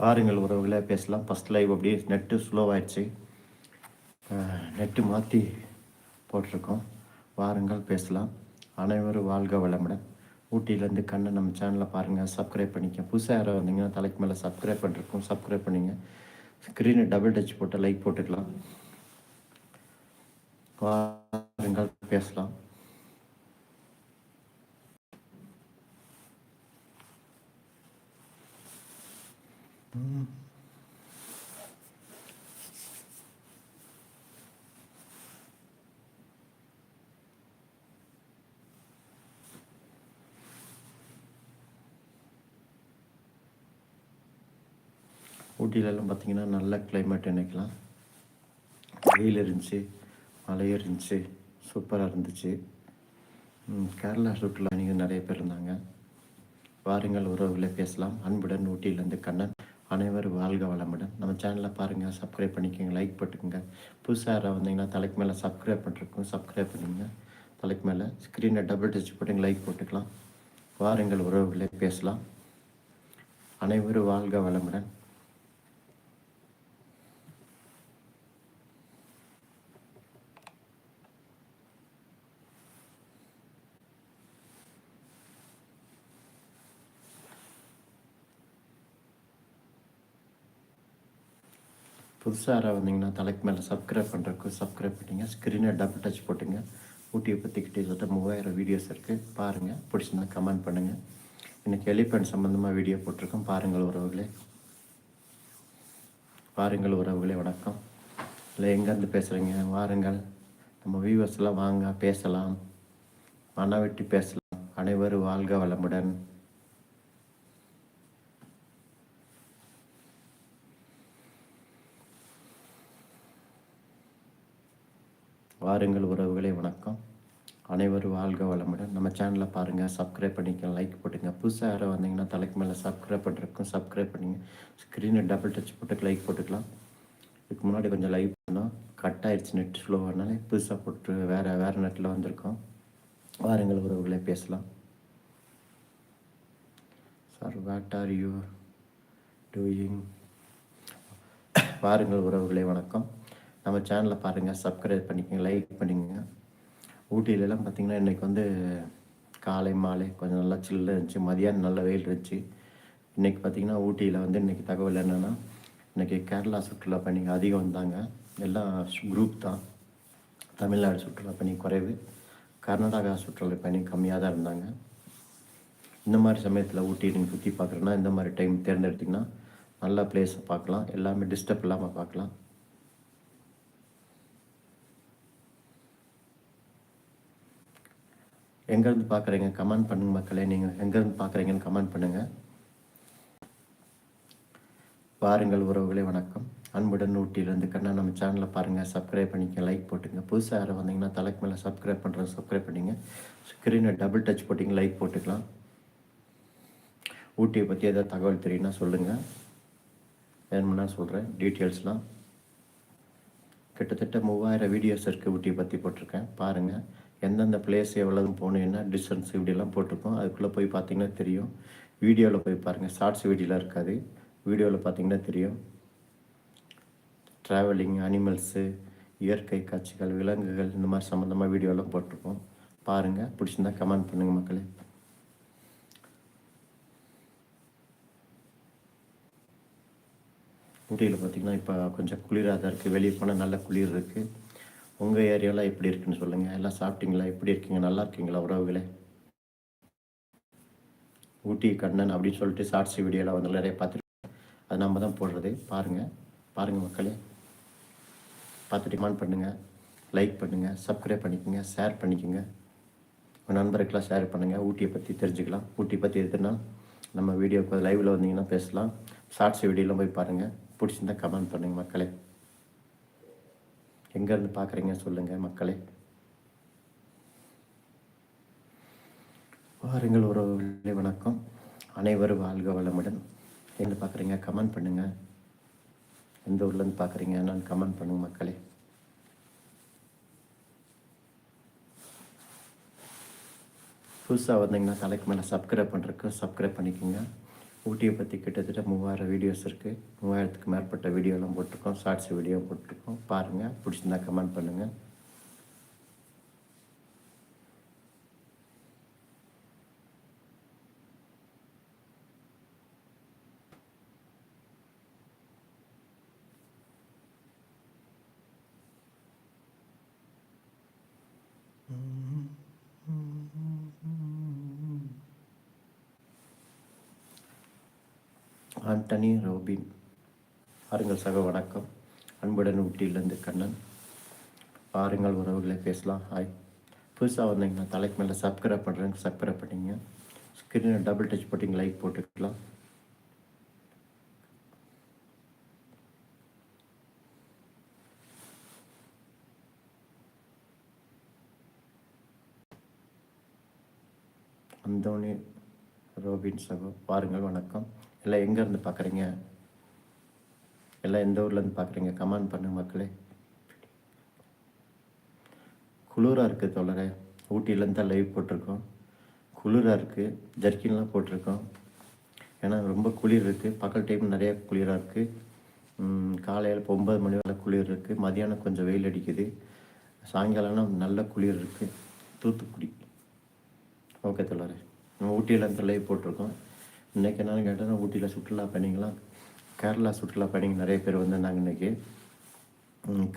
வாருங்கள் உறவுகளே பேசலாம். ஃபஸ்ட் லைவ் அப்படியே நெட்டு ஸ்லோவாயிடுச்சு நெட்டு மாற்றி போட்டிருக்கோம். வாருங்கள் பேசலாம். அனைவரும் வாழ்க வளமுடன். ஊட்டியிலேருந்து கண்ணை நம்ம சேனலை பாருங்கள் சப்ஸ்கிரைப் பண்ணிக்க. புதுசாக யாரோ வந்தீங்கன்னா தலைக்கு மேலே சப்ஸ்கிரைப் பண்ணிருக்கோம் சப்ஸ்கிரைப் பண்ணிங்க. ஸ்க்ரீனை டபுள் டச் போட்டு லைக் போட்டுக்கலாம். வாருங்கள் பேசலாம். ஊட்டியிலலாம் பார்த்தீங்கன்னா நல்ல கிளைமேட் நினைக்கலாம் வெயில் இருந்துச்சு மழையும் இருந்துச்சு சூப்பராக இருந்துச்சு. கேரளா சுற்றுலா நீங்கள் நிறைய பேர் இருந்தாங்க. வாருங்கள் உறவுகளை பேசலாம். அன்புடன் ஊட்டியிலேருந்து கண்ணன். அனைவரும் வாழ்க வளமுடன். நம்ம சேனலை பாருங்கள் சப்ஸ்கிரைப் பண்ணிக்கோங்க லைக் போட்டுக்கோங்க. புதுசாக யாராவது வந்தீங்கன்னா தலைக்கு மேலே சப்ஸ்கிரைப் பண்ணிருக்கோம் சப்ஸ்கிரைப் பண்ணுங்க. தலைக்கு மேலே ஸ்க்ரீனை டபுள் டச் போட்டுங்க லைக் போட்டுக்கலாம். வாருங்கள் உறவுகளே பேசலாம். அனைவரும் வாழ்க வளமுடன். புதுசாக யாராவது வந்தீங்கன்னா தலைக்கு மேலே சப்ஸ்கிரைப் பண்ணுறதுக்கு சப்ஸ்கிரைப் பண்ணிங்க. ஸ்க்ரீனை டபுள் டச் போட்டுங்க. ஊட்டியை பற்றி கிட்டத்தட்ட மூவாயிரம் வீடியோஸ் இருக்குது பாருங்கள் பிடிச்சிருந்தா கமெண்ட் பண்ணுங்கள் இன்றைக்கி எலிஃபென்ட் சம்மந்தமாக வீடியோ போட்டிருக்கோம். பாருங்கள் உறவுகளே. பாருங்கள் உறவுகளே வணக்கம். இல்லை எங்கேருந்து பேசுகிறீங்க வாருங்கள். நம்ம வியூவர்ஸ்லாம் வாங்க பேசலாம். மன வெட்டி பேசலாம். அனைவரும் வாழ்க வளமுடன். வாருங்கள் உறவுகளே வணக்கம். அனைவரும் வாழ்க வளமுடன். நம்ம சேனலை பாருங்கள் சப்ஸ்கிரைப் பண்ணிக்க லைக் போட்டுங்க புதுசாக யாரோ வந்தீங்கன்னா தலைக்கு மேலே சப்ஸ்கிரைப் பண்ணிருக்கோம் சப்ஸ்கிரைப் பண்ணிங்க. ஸ்க்ரீனை டபுள் டச் போட்டு லைக் போட்டுக்கலாம். இதுக்கு முன்னாடி கொஞ்சம் லைவ் பண்ணோம். கட் ஆயிடுச்சு நெட் ஸ்லோவானாலே புதுசாக போட்டு வேறு வேறு நெட்டில் வந்திருக்கோம். வாருங்கள் உறவுகளே பேசலாம். Sir what are you doing வாருங்கள் உறவுகளே வணக்கம். நம்ம சேனலை பாருங்கள் சப்ஸ்கிரைப் பண்ணிக்கோங்க லைக் பண்ணிக்கோங்க. ஊட்டியிலலாம் பார்த்தீங்கன்னா இன்றைக்கி வந்து காலை மாலை கொஞ்சம் நல்லா சில்லு இருந்துச்சு. மதியானம் நல்ல வெயில் இருந்துச்சு. இன்றைக்கி பார்த்தீங்கன்னா ஊட்டியில் வந்து இன்றைக்கி தகவல் என்னென்னா இன்றைக்கி கேரளா சுற்றுலா பயணிகள் அதிகம் வந்தாங்க. எல்லாம் குரூப் தான். தமிழ்நாடு சுற்றுலா பயணி குறைவு. கர்நாடகா சுற்றுலா பயணி கம்மியாக தான் இருந்தாங்க. இந்த மாதிரி சமயத்தில் ஊட்டி நீங்கள் சுற்றி பார்க்குறேன்னா இந்த மாதிரி டைம் தேர்ந்தெடுத்திங்கன்னா நல்ல பிளேஸை பார்க்கலாம் எல்லாமே டிஸ்டர்ப் இல்லாமல் பார்க்கலாம் எங்கேருந்து பார்க்குறீங்க? கமெண்ட் பண்ணுங்க மக்களே. நீங்கள் எங்கேருந்து பார்க்குறீங்கன்னு கமெண்ட் பண்ணுங்கள் பாருங்கள் உறவுகளே வணக்கம். அன்புடன் ஊட்டியிலேருந்து கண்ணா நம்ம சேனலை பாருங்கள் சப்ஸ்கிரைப் பண்ணிக்க லைக் போட்டுங்க. புதுசாக யாரும் வந்தீங்கன்னா தலைக்கு மேலே சப்ஸ்கிரைப் பண்ணுறது சப்ஸ்கிரைப் பண்ணிங்க. ஸ்க்ரீனை டபுள் டச் போட்டிங்க லைக் போட்டுக்கலாம். ஊட்டியை பற்றி ஏதாவது தகவல் தெரியும்னா சொல்லுங்கள் வேணும்னா சொல்கிறேன் டீட்டெயில்ஸ்லாம் கிட்டத்தட்ட மூவாயிரம் வீடியோஸ் இருக்குது ஊட்டியை பற்றி போட்டிருக்கேன். பாருங்கள் எந்தெந்த பிளேஸ் எவ்வளோன்னு போனீங்கன்னா டிஸ்டன்ஸ் இப்படியெல்லாம் போட்டிருக்கோம் அதுக்குள்ளே போய் பார்த்தீங்கன்னா தெரியும். வீடியோவில் போய் பாருங்கள் ஷார்ட்ஸ் வீடியோலாம் இருக்காது. வீடியோவில் பார்த்தீங்கன்னா தெரியும். ட்ராவலிங் அனிமல்ஸு இயற்கை காட்சிகள் விலங்குகள் இந்த மாதிரி சம்மந்தமாக வீடியோலாம் போட்டிருக்கோம். பாருங்கள் பிடிச்சிருந்தா கமெண்ட் பண்ணுங்கள் மக்களே. ஊட்டியில் பார்த்தீங்கன்னா இப்போ கொஞ்சம் குளிராக தான் இருக்குது வெளியே போனால் நல்ல குளிர் இருக்குது உங்கள் ஏரியாவில் எப்படி இருக்குன்னு சொல்லுங்கள் எல்லாம் சாப்பிட்டீங்களா? எப்படி இருக்கீங்க? நல்லா இருக்கீங்களா உறவுகளே? ஊட்டி கண்ணன் அப்படின்னு சொல்லிட்டு ஷார்ட்ஸ் வீடியோலாம் வந்து நிறைய பார்த்துருக்கேன் அது நம்ம தான் போடுறது. பாருங்கள் பாருங்கள் மக்களே. பார்த்து டிமாண்ட் பண்ணுங்கள் லைக் பண்ணுங்கள் சப்ஸ்கிரைப் பண்ணிக்கோங்க. ஷேர் பண்ணிக்கோங்க. உங்கள் நண்பருக்கெல்லாம் ஷேர் பண்ணுங்கள் ஊட்டியை பற்றி தெரிஞ்சுக்கலாம். ஊட்டி பற்றி எதுனா நம்ம வீடியோக்கு லைவில் வந்தீங்கன்னா பேசலாம். ஷார்ட்ஸ் வீடியோலாம் போய் பாருங்கள் பிடிச்சிருந்தா கமெண்ட் பண்ணுங்கள் மக்களே. எங்கேருந்து பார்க்குறீங்க சொல்லுங்கள் மக்களே. வாருங்கள் உறவுகளே வணக்கம். அனைவரும் வாழ்க வளமுடன். எங்கே பார்க்குறீங்க? கமெண்ட் பண்ணுங்கள் எந்த ஊர்லேருந்து பார்க்குறீங்க? நான் கமெண்ட் பண்ணுங்க மக்களே. புதுசாக வந்தீங்கன்னா தலைக்கு மேலே சப்ஸ்கிரைப் பண்ணுறதுக்கு சப்ஸ்கிரைப் பண்ணிக்கோங்க. ஊட்டியை பற்றி கிட்டத்தட்ட மூவாயிரம் வீடியோஸ் இருக்குது மூவாயிரத்துக்கு மேற்பட்ட வீடியோலாம் போட்டிருக்கோம். ஷார்ட்ஸ் வீடியோ போட்டிருக்கோம். பாருங்கள் பிடிச்சிருந்தா கமெண்ட் பண்ணுங்கள் ஆண்டனி ரோபின் பாருங்கள் சக வணக்கம். அன்புடன் ஊட்டியிலேருந்து கண்ணன். பாருங்கள் உறவுகளை பேசலாம். ஹாய் புதுசாக வந்தீங்கன்னா தலைக்கு மேலே சப்ஸ்கிரைப் பண்ணுறேங்க சப்ஸ்கிரைப் பண்ணிங்க. ஸ்க்ரீனை டபுள் டச் போட்டிங்க லைக் போட்டுக்கலாம். அந்தோனி ரோபின் சகோ பாருங்கள் வணக்கம். எல்லாம் எங்கேருந்து பார்க்குறீங்க எல்லாம் எந்த ஊர்லேருந்து பார்க்குறீங்க கமெண்ட் பண்ணு மக்களே. குளிராக இருக்குது தோழரே. ஊட்டியிலேருந்து தான் லைவ் போட்டிருக்கோம். குளிராக இருக்குது ஜர்க்கின்லாம் போட்டிருக்கோம். ஏன்னா ரொம்ப குளிர் இருக்குது பகல் டைம் நிறைய குளிராக இருக்குது காலையில் இப்போ ஒம்பது மணி வரை குளிர் இருக்குது மதியானம் கொஞ்சம் வெயில் அடிக்குது. சாயங்காலம்னா நல்ல குளிர் இருக்குது தூத்துக்குடி. ஓகே தோழரே. நம்ம ஊட்டியிலேருந்து லைவ் போட்டிருக்கோம். இன்றைக்கி என்னென்னு கேட்டால் ஊட்டியில் சுற்றுலா பயணிகளாம் கேரளா சுற்றுலா பயணிகள் நிறைய பேர் வந்திருந்தாங்க இன்றைக்கி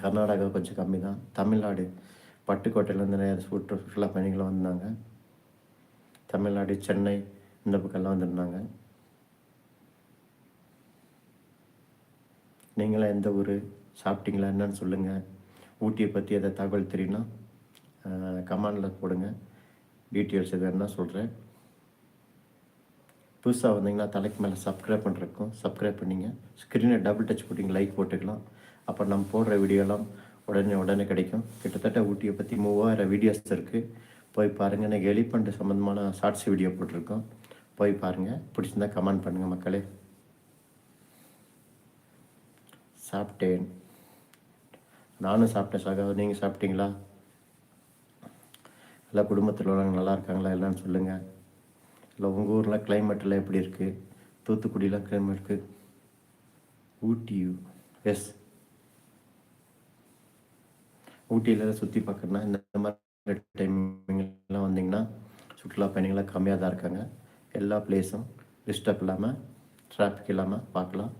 கர்நாடகா கொஞ்சம் கம்மி தான் தமிழ்நாடு பட்டுக்கோட்டையிலேருந்து நிறைய சுற்று சுற்றுலா பயணிகள் வந்தாங்க தமிழ்நாடு சென்னை இந்த பக்கம்லாம் வந்திருந்தாங்க. நீங்களாம் எந்த ஊர்? சாப்பிட்டீங்களா? என்னன்னு சொல்லுங்கள் ஊட்டியை பற்றி எதாவது தகவல் தெரியும்னா கமெண்டில் போடுங்க. டீட்டெயில்ஸ் எது வேணால் சொல்கிறேன் புதுசாக வந்தீங்கன்னா தலைக்கு மேலே சப்ஸ்கிரைப் பண்ணுறக்கும் சப்ஸ்கிரைப் பண்ணிங்க. ஸ்க்ரீனை டபுள் டச் போட்டிங்க லைக் போட்டுக்கலாம். அப்போ நம்ம போடுற வீடியோலாம் உடனே உடனே கிடைக்கும். கிட்டத்தட்ட ஊட்டியை பற்றி மூவாயிரம் வீடியோஸ் இருக்குது போய் பாருங்கள் எனக்கு எலிஃபண்ட் சம்மந்தமான ஷார்ட்ஸ் வீடியோ போட்டிருக்கோம். போய் பாருங்கள் பிடிச்சிருந்தா கமெண்ட் பண்ணுங்கள் மக்களே. சாப்பிட்டேன். நானும் சாப்பிட்டேன் சகா. நீங்கள் சாப்பிட்டீங்களா? எல்லா குடும்பத்தில் உள்ளவங்க நல்லா இருக்காங்களா? எல்லான்னு சொல்லுங்கள் இல்லை உங்கள் ஊரில் கிளைமேட்டெல்லாம் எப்படி இருக்குது தூத்துக்குடியில் கிளைமேட் இருக்குது ஊட்டி எஸ். ஊட்டியில் சுற்றி பார்க்கணுன்னா இந்த மாதிரி டைமிங்லாம் வந்தீங்கன்னா சுற்றுலா பயணிகள்லாம் கம்மியாக தான் இருக்காங்க. எல்லா பிளேஸும் டிஸ்டர்ப் இல்லாமல் டிராஃபிக் இல்லாமல் பார்க்கலாம்.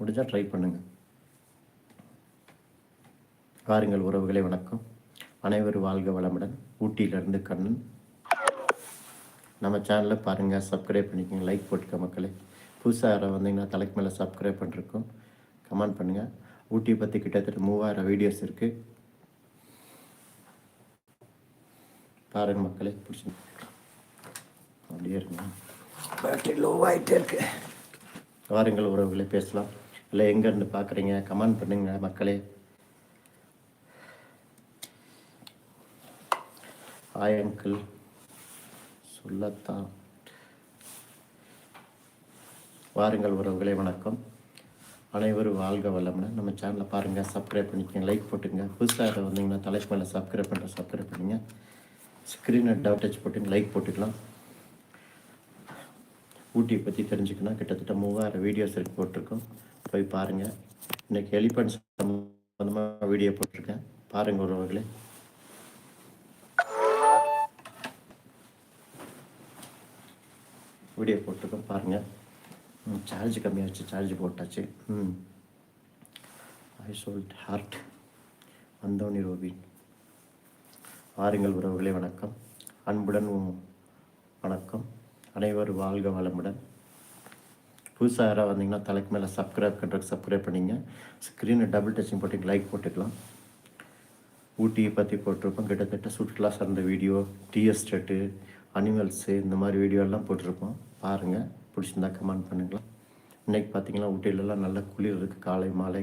முடிஞ்சால் ட்ரை பண்ணுங்கள் பாருங்கள் உறவுகளை வணக்கம். அனைவரும் வாழ்க வளமுடன். ஊட்டியிலிருந்து கண்ணன். நம்ம சேனலில் பாருங்கள் சப்ஸ்கிரைப் பண்ணிக்கோங்க லைக் போட்டுக்க மக்களே. புதுசாக யாராவது வந்தீங்கன்னா தலைக்கு மேலே சப்ஸ்கிரைப் பண்ணிருக்கோம் கமெண்ட் பண்ணுங்கள் ஊட்டியை பற்றி கிட்டத்தட்ட மூவாயிரம் வீடியோஸ் இருக்குது பாருங்கள் மக்களே பிடிச்சி அப்படியே இருங்க. பேட்டரி லோ ஆகிட்டே இருக்கு. வாருங்கள் உறவுகளை பேசலாம். இல்லை எங்கேருந்து பார்க்குறீங்க கமெண்ட் பண்ணுங்க மக்களே. ஹாய் அங்கிள் உள்ளத்தான். வாருங்கள் உறவுகளே வணக்கம். அனைவரும் வாழ்க வல்லம்னா நம்ம சேனலை பாருங்கள் சப்ஸ்கிரைப் பண்ணிக்கோங்க லைக் போட்டுங்க. புதுசாக வந்தீங்கன்னா தலைக்கு மேலே சப்ஸ்கிரைப் பண்ணுற சப்ஸ்கிரைப் பண்ணுங்க. ஸ்க்ரீனை டவுட் டச் போட்டுங்க லைக் போட்டுக்கலாம். ஊட்டியை பற்றி தெரிஞ்சுக்கணும் கிட்டத்தட்ட மூவாயிரம் வீடியோஸ் இருக்கு போட்டிருக்கோம். போய் பாருங்கள் இன்றைக்கி எலிஃபண்ட் சம்மந்தமாக வீடியோ போட்டிருக்கேன். பாருங்கள் உறவுகளே வீடியோ போட்டிருக்கோம் பாருங்கள் சார்ஜ் கம்மியாச்சு சார்ஜ் போட்டாச்சு. ம். I sold heart Anthony Robin. வாருங்கள் உறவுகளே வணக்கம். அன்புடன் வணக்கம். அனைவரும் வாழ்க வளமுடன். புதுசாக யாராவது வந்தீங்கன்னா தலைக்கு மேலே சப்ஸ்கிரைப் பண்ணுறதுக்கு சப்ஸ்கிரைப் பண்ணிங்க. ஸ்க்ரீனை டபுள் டச்சிங் போட்டு லைக் போட்டுக்கலாம். ஊட்டியை பற்றி போட்டிருப்போம். கிட்டத்தட்ட சுற்றுலா சார்ந்த வீடியோ டீ எஸ்டேட்டு அனிமல்ஸு இந்த மாதிரி வீடியோ எல்லாம் போட்டிருப்போம். பாருங்கள் பிடிச்சிருந்தா கமெண்ட் பண்ணுங்களா இன்றைக்கி பார்த்தீங்கன்னா ஊட்டியிலலாம் நல்ல குளிர் இருக்குது காலை மாலை.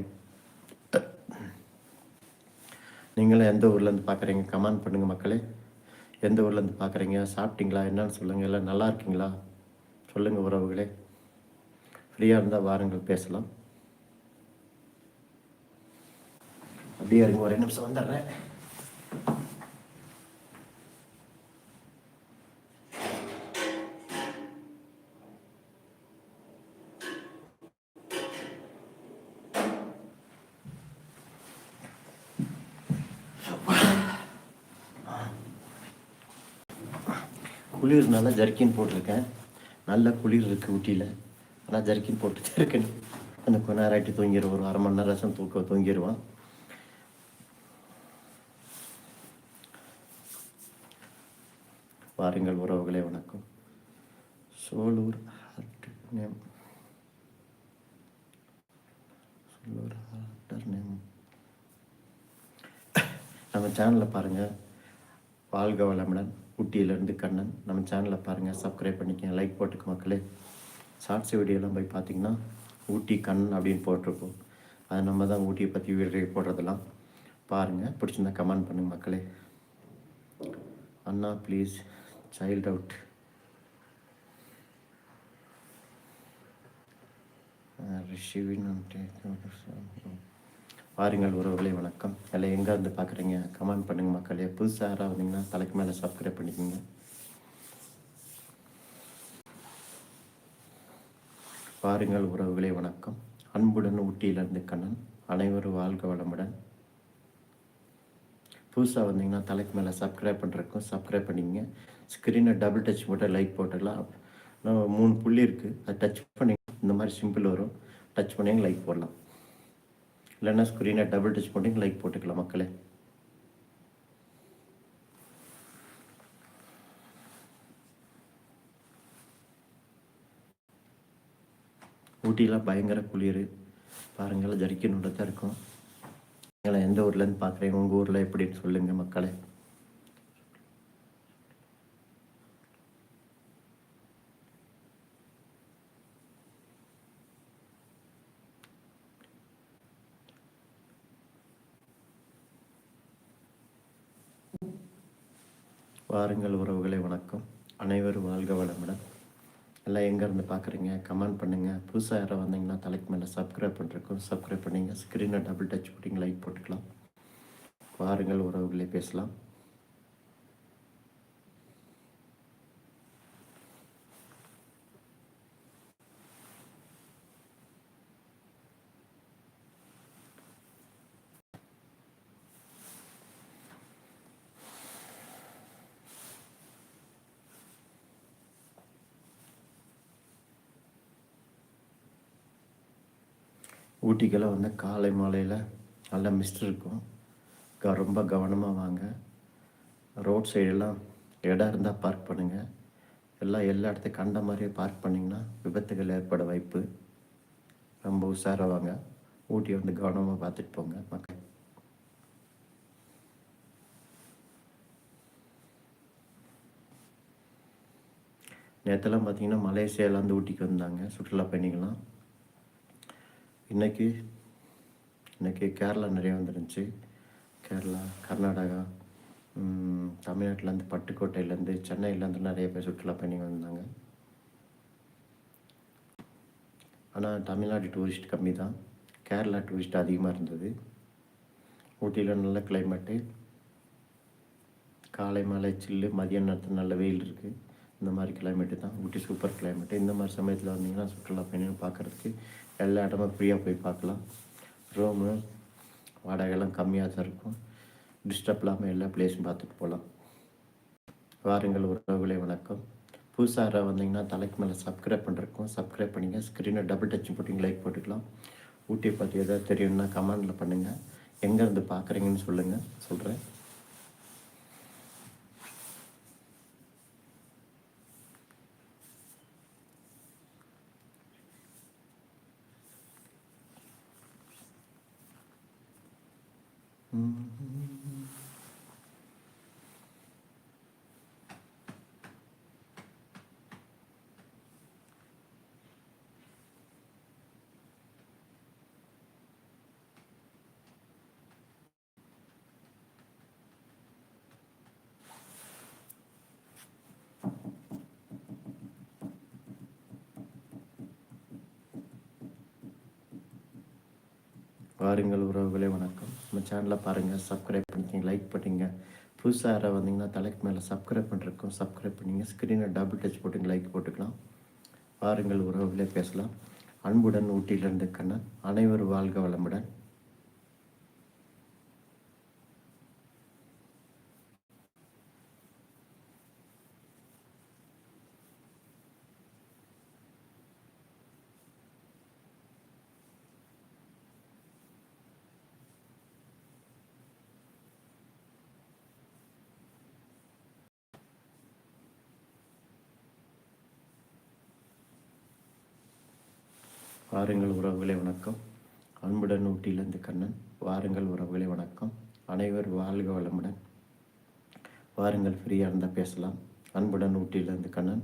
நீங்களும் எந்த ஊர்லேருந்து பார்க்குறீங்க கமெண்ட் பண்ணுங்கள் மக்களே. எந்த ஊர்லேருந்து பார்க்குறீங்க சாப்பிட்டீங்களா? என்னன்னு சொல்லுங்கள் எல்லாம் நல்லா இருக்கீங்களா? சொல்லுங்கள் உறவுகளே. ஃப்ரீயாக இருந்தால் வாருங்கள் பேசலாம். அப்படியே இருங்க ஒரே நிமிஷம் வந்துடுறேன். குளிர்னால ஜர்க்கின் போட்டிருக்கேன். நல்ல குளிர் இருக்குது ஊட்டியில். ஆனால் ஜர்க்கின் போட்டு இருக்கேன் அந்த கொஞ்ச நேரம் ஆகிட்டு தூங்கிடுவோம் ஒரு அரை மணி நேரம் தூக்க தூங்கிடுவான். வாருங்கள் உறவுகளே வணக்கம். சோலூர் ஹார்ட் நேம். சோலூர் ஹார்டர் நேம். நம்ம சேனலில் பாருங்கள் வாழ்க வளமுடன். ஊட்டியிலேருந்து கண்ணன். நம்ம சேனலை பாருங்கள் சப்ஸ்கிரைப் பண்ணிக்கங்க லைக் போட்டுக்க மக்களே. ஷார்ட்ஸ் வீடியோலாம் போய் பார்த்தீங்கன்னா ஊட்டி கண்ணன் அப்படின்னு போட்டிருக்கோம் அது நம்ம தான் ஊட்டியை பற்றி வீடியோ போடுறதெல்லாம் பாருங்கள் பிடிச்சிருந்தா கமெண்ட் பண்ணுங்கள் மக்களே. அண்ணா ப்ளீஸ் சைல்ட் அவுட் ரிஷிவின் பாருங்கள் உறவுகளை வணக்கம். எல்லாம் எங்கே இருந்து பார்க்குறீங்க? கமெண்ட் பண்ணுங்கள் மக்களே. புதுசாக யாராக வந்தீங்கன்னா தலைக்கு மேலே சப்ஸ்கிரைப் பண்ணிக்கோங்க. பாருங்கள் உறவுகளே வணக்கம். அன்புடன் ஊட்டியிலிருந்து கண்ணன். அனைவரும் வாழ்க வளமுடன். புதுசாக வந்தீங்கன்னா தலைக்கு மேலே சப்ஸ்கிரைப் பண்ணுறக்கும் சப்ஸ்கிரைப் பண்ணிங்க ஸ்க்ரீனை டபுள் டச் போட்டால் லைக் போட்டுடலாம். மூணு புள்ளி இருக்குது அதை டச் பண்ணி இந்த மாதிரி சிம்பிள் வரும். டச் பண்ணிங்க லைக் போடலாம். இல்லைன்னா ஸ்க்ரீனை டபுள் டச் பண்ணிங்க லைக் போட்டுக்கலாம் மக்களே. ஊட்டிலாம் பயங்கர குளிர். பாருங்கள் ஜரிக்கணுன்றதாக இருக்கும். நீங்கள் எந்த ஊர்லேருந்து பார்க்குறீங்க உங்கள் ஊரில் எப்படின்னு சொல்லுங்கள் மக்களே. வாருங்கள் உறவுகளை வணக்கம். அனைவரும் வாழ்க வளமுடன். எல்லாம் எங்கேருந்து பார்க்குறீங்க கமெண்ட் பண்ணுங்கள் புதுசாக யாராவது வந்தீங்கன்னா தலைக்கு மேலே சப்ஸ்கிரைப் பண்ணிருக்கோம் சப்ஸ்கிரைப் பண்ணிங்க. ஸ்க்ரீனை டபுள் டச் போட்டிங்க லைக் போட்டுக்கலாம். வாருங்கள் உறவுகளே பேசலாம். ஊட்டிக்கெல்லாம் வந்து காலை மாலையில் நல்லா மிஸ்ட் இருக்கும். க ரொம்ப கவனமாக வாங்க. ரோட் சைடெல்லாம் இடம் இருந்தால் பார்க் பண்ணுங்கள் எல்லாம் எல்லா இடத்தையும் கண்ட மாதிரியே பார்க் பண்ணிங்கன்னா விபத்துகள் ஏற்பட வாய்ப்பு ரொம்ப உஷாராக வாங்க. ஊட்டி வந்து கவனமாக பார்த்துட்டு போங்க மக்கள். நேற்றுலாம் பார்த்தீங்கன்னா மலேசியாவிலேருந்து ஊட்டிக்கு வந்தாங்க. சுற்றுலா பயணிகள்லாம். இன்றைக்கி இன்றைக்கி கேரளா நிறையா வந்துருந்துச்சு. கேரளா கர்நாடகா தமிழ்நாட்டிலேருந்து பட்டுக்கோட்டையிலேருந்து சென்னையிலேருந்து நிறைய பேர் சுற்றுலா பயணி வந்தாங்க. ஆனால் தமிழ்நாடு டூரிஸ்ட் கம்மி தான். கேரளா டூரிஸ்ட் அதிகமாக இருந்தது. ஊட்டியில் நல்ல கிளைமேட்டு காலை மலை சில்லு மதிய நேரத்தில் நல்ல வெயில் இருக்குது இந்த மாதிரி கிளைமேட்டு தான். ஊட்டி சூப்பர் கிளைமேட்டு இந்த மாதிரி சமயத்தில் வந்தீங்கன்னா சுற்றுலா பயணிகள் பார்க்குறதுக்கு எல்லா இடமும் ஃப்ரீயாக போய் பார்க்கலாம். ரூமு வாடகைலாம் கம்மியாக தான் இருக்கும். டிஸ்டர்ப் இல்லாமல் எல்லா பிளேஸும் பார்த்துட்டு போகலாம். வாருங்கள் உறவுகளே வணக்கம். புதுசாக வந்தீங்கன்னா தலைக்கு மேலே சப்ஸ்கிரைப் பண்ணிருக்கோம். சப்ஸ்கிரைப் பண்ணிங்க ஸ்க்ரீனை டபுள் டச் போட்டிங்க லைக் போட்டுக்கலாம். ஊட்டியை பற்றி எதாவது தெரியும்னா கமெண்டில் பண்ணுங்கள் எங்கேருந்து பார்க்குறீங்கன்னு சொல்லுங்கள் சொல்கிறேன் பாருங்கள் உறவுகளே வணக்கம். நம்ம சேனலை பாருங்கள் சப்ஸ்கிரைப் பண்ணிக்கிங்க லைக் பண்ணிங்க புதுசாக யாராவது வந்தீங்கன்னா தலைக்கு மேலே சப்ஸ்கிரைப் பண்ணிருக்கோம் சப்ஸ்கிரைப் பண்ணிங்க. ஸ்க்ரீனை டபுள் டச் போட்டுங்க லைக் போட்டுக்கலாம். பாருங்கள் உறவுகளே பேசலாம். அன்புடன் ஊட்டியிலிருந்து கண்ணன். அனைவரும் வாழ்க வளமுடன். வாருங்கள் உறவுகளை வணக்கம். அன்புடன் ஊட்டியிலிருந்து கண்ணன். வாருங்கள் உறவுகளை வணக்கம். அனைவர் வாழ்க வளமுடன். வாருங்கள் ஃப்ரீயாக இருந்தால் பேசலாம். அன்புடன் ஊட்டியிலிருந்து கண்ணன்.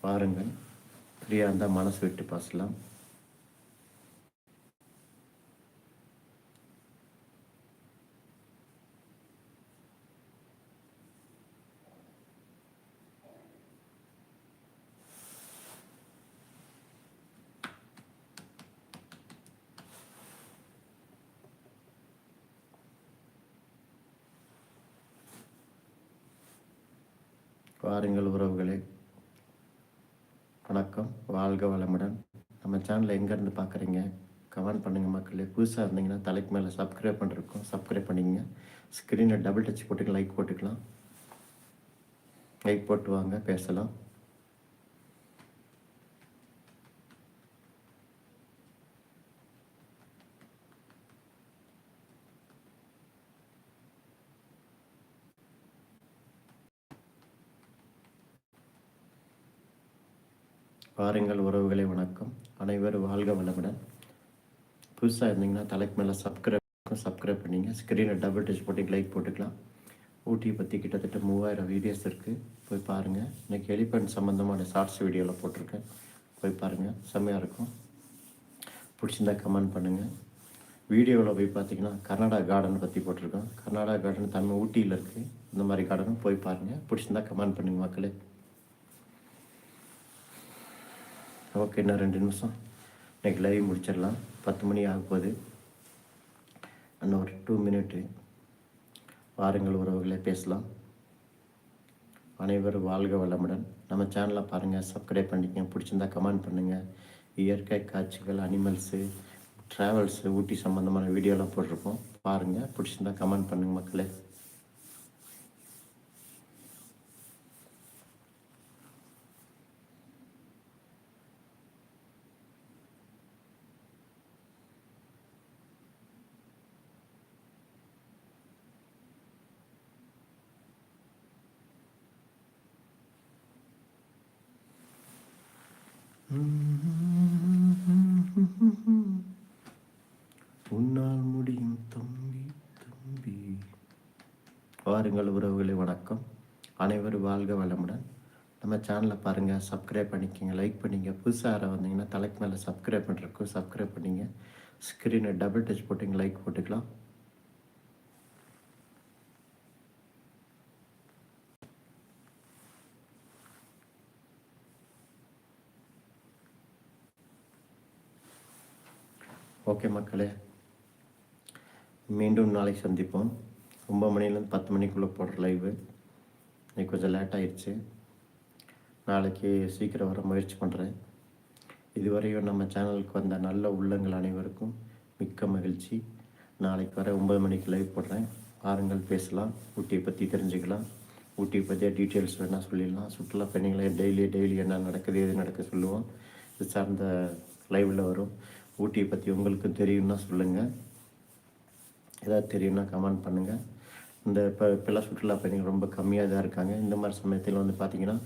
வாருங்கள் ஃப்ரீயாக இருந்தால் மனசு விட்டு பேசலாம். வாருங்கள் உறவுகளே. வணக்கம். வாழ்க வளமுடன். நம்ம சேனலை எங்கேருந்து பார்க்குறீங்க கமெண்ட் பண்ணுங்கள் மக்களே. புதுசாக இருந்தீங்கன்னா தலைக்கு மேலே சப்ஸ்கிரைப் பண்ணிருக்கோம். சப்ஸ்கிரைப் பண்ணிங்க ஸ்க்ரீனை டபுள் டச் போட்டுக்கலாம் லைக் போட்டுக்கலாம். லைக் போட்டு வாங்க பேசலாம். பாருங்கள் உறவுகளை வணக்கம். அனைவரும் வாழ்க வளமுடன். புதுசாக இருந்தீங்கன்னா தலைக்கு மேலே சப்ஸ்கிரைப் சப்ஸ்கிரைப் பண்ணிங்க. ஸ்க்ரீனை டபுள் டச் போட்டு லைக் போட்டுக்கலாம். ஊட்டியை பற்றி கிட்டத்தட்ட மூவாயிரம் வீடியோஸ் இருக்குது போய் பாருங்கள் இன்றைக்கி எலிஃபண்ட் சம்மந்தமான ஷார்ட்ஸ் வீடியோவில் போட்டிருக்கேன். போய் பாருங்கள் செம்மையாக இருக்கும். பிடிச்சிருந்தா கமெண்ட் பண்ணுங்கள் வீடியோவில் போய் பார்த்தீங்கன்னா கர்நாடகா கார்டன் பற்றி போட்டிருக்கோம். கர்நாடகா கார்டன் தமிழ் ஊட்டியில் இருக்குது இந்த மாதிரி கார்டனும் போய் பாருங்கள் பிடிச்சிருந்தா கமெண்ட் பண்ணுங்கள் மக்களே. ஓகே இன்னும் ரெண்டு நிமிஷம். இன்றைக்கி லைவ் முடிச்சிடலாம். பத்து மணி ஆக போகுது. இன்னும் ஒரு டூ மினிட்டு வாருங்கள் உறவுகளே பேசலாம். அனைவரும் வாழ்க வளமுடன். நம்ம சேனலை பாருங்கள் சப்ஸ்கிரைப் பண்ணிக்கங்க. பிடிச்சிருந்தா கமெண்ட் பண்ணுங்கள் இயற்கை காட்சிகள் அனிமல்ஸு ட்ராவல்ஸு ஊட்டி சம்மந்தமான வீடியோலாம் போட்டிருப்போம் பாருங்கள் பிடிச்சிருந்தா கமெண்ட் பண்ணுங்கள் மக்களே. வாருங்கள் உறவுகளை வணக்கம். அனைவரும் வாழ்க வளமுடன். நம்ம சேனலை பாருங்கள் சப்ஸ்கிரைப் பண்ணிக்கோங்க லைக் பண்ணிங்க. புதுசாக யாராவது வந்தீங்கன்னா தலைக்கு மேலே சப்ஸ்கிரைப் பண்ணுறக்கும் சப்ஸ்கிரைப் பண்ணிங்க. ஸ்க்ரீனை டபுள் டச் போட்டிங்க லைக் போட்டுக்கலாம். ஓகே மக்களே மீண்டும் நாளைக்கு சந்திப்போம். ஒம்பது மணிலேருந்து பத்து மணிக்குள்ளே போடுற லைவு இன்னைக்கு கொஞ்சம் லேட் ஆயிடுச்சு நாளைக்கு சீக்கிரம் வர முயற்சி பண்ணுறேன் இதுவரையும் நம்ம சேனலுக்கு வந்த நல்ல உள்ளங்கள் அனைவருக்கும் மிக்க மகிழ்ச்சி. நாளைக்கு வர ஒம்பது மணிக்கு லைவ் போடுறேன். பாருங்கள் பேசலாம். ஊட்டியை பற்றி தெரிஞ்சுக்கலாம். ஊட்டியை பற்றிய டீட்டெயில்ஸ் வேணால் சொல்லிடலாம். சுற்றுலா பயணிகளை டெய்லி டெய்லி என்ன நடக்குது எது நடக்க சொல்லுவோம். இது சார்ந்த லைவில் வரும். ஊட்டியை பற்றி உங்களுக்கு தெரியும்னா சொல்லுங்கள் ஏதாவது தெரியும்னா கமெண்ட் பண்ணுங்கள் இந்த இப்போ இப்போல்லாம் சுற்றுலா பயணிகள் ரொம்ப கம்மியாக தான் இருக்காங்க. இந்த மாதிரி சமயத்தில் வந்து பார்த்திங்கன்னா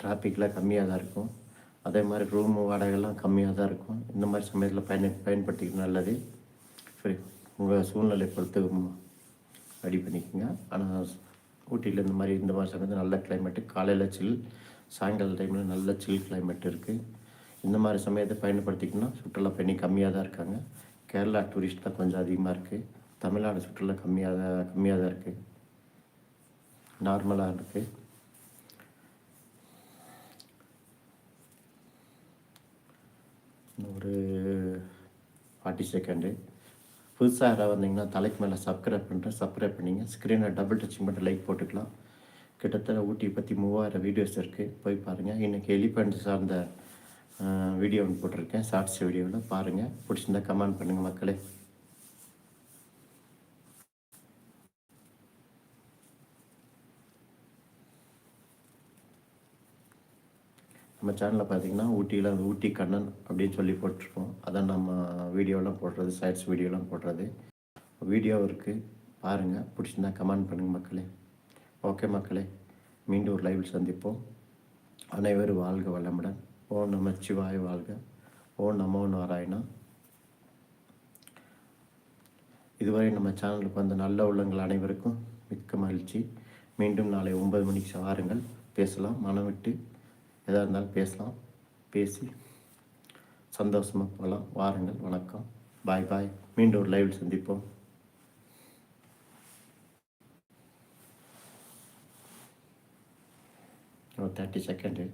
டிராஃபிக்லாம் கம்மியாக தான் இருக்கும். அதே மாதிரி ரூம் வாடகைலாம் கம்மியாக தான் இருக்கும். இந்த மாதிரி சமயத்தில் பயன் பயன்படுத்திக்க நல்லது. சரி உங்கள் சூழ்நிலை பொறுத்து ரெடி பண்ணிக்கோங்க. ஆனால் ஊட்டியில் இந்த மாதிரி இந்த மாதிரி சமயத்தில் நல்ல கிளைமேட்டு காலையில் சில் சாயங்கால டைமில் நல்ல சில் கிளைமேட் இருக்குது இந்த மாதிரி சமயத்தை பயன்படுத்திக்கணும்னா சுற்றுலா பயணி கம்மியாக தான் இருக்காங்க. கேரளா டூரிஸ்ட் தான் கொஞ்சம் அதிகமாக இருக்குது தமிழ்நாடு சுற்றுலா கம்மியாக தான் கம்மியாக தான் இருக்குது நார்மலாக இருக்குது ஒரு ஃபார்ட்டி செகண்டு புதுசாக யாராவது வந்தீங்கன்னா தலைக்கு மேலே சப்ஸ்கிரைப் பண்ணுறேன் சப்ஸ்கிரைப் பண்ணிங்க. ஸ்க்ரீனை டபுள் டச்சிங் பண்ணிட்டு லைக் போட்டுக்கலாம். கிட்டத்தட்ட ஊட்டி பற்றி மூவாயிரம் வீடியோஸ் இருக்குது போய் பாருங்கள் இன்றைக்கி எலிஃபண்ட் சார்ந்த வீடியோ ஒன்று போட்டிருக்கேன். ஷார்ட்ஸ் வீடியோவில் பாருங்கள் பிடிச்சிருந்தா கமெண்ட் பண்ணுங்கள் மக்களே. நம்ம சேனலில் பார்த்தீங்கன்னா ஊட்டியில் அந்த ஊட்டி கண்ணன் அப்படின்னு சொல்லி போட்டிருப்போம். அதான் நம்ம வீடியோலாம் போடுறது சைட்ஸ் வீடியோலாம் போடுறது. வீடியோ இருக்குது பாருங்கள் பிடிச்சிருந்தா கமெண்ட் பண்ணுங்கள் மக்களே. ஓகே மக்களே. மீண்டும் ஒரு லைவில் சந்திப்போம். அனைவரும் வாழ்க வளமுடன். ஓம் நமச்சிவாய வாழ்க. ஓ நமோ நாராயணா. இதுவரை நம்ம சேனலுக்கு வந்த நல்ல உள்ளங்கள் அனைவருக்கும் மிக்க மகிழ்ச்சி. மீண்டும் நாளை ஒன்பது மணிக்கு வாருங்கள். பேசலாம். மனம் விட்டு எதாக இருந்தாலும் பேசலாம். பேசி சந்தோஷமாக போகலாம். வாருங்கள் வணக்கம். பாய் பாய் மீண்டும் ஒரு லைவில் சந்திப்போம். ஒரு தேர்ட்டி செகண்டு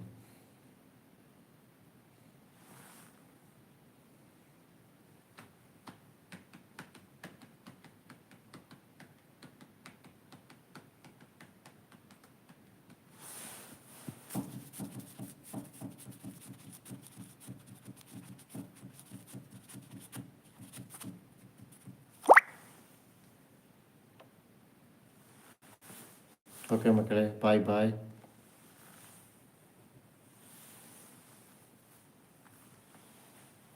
ஓகே மக்களே பாய் பாய்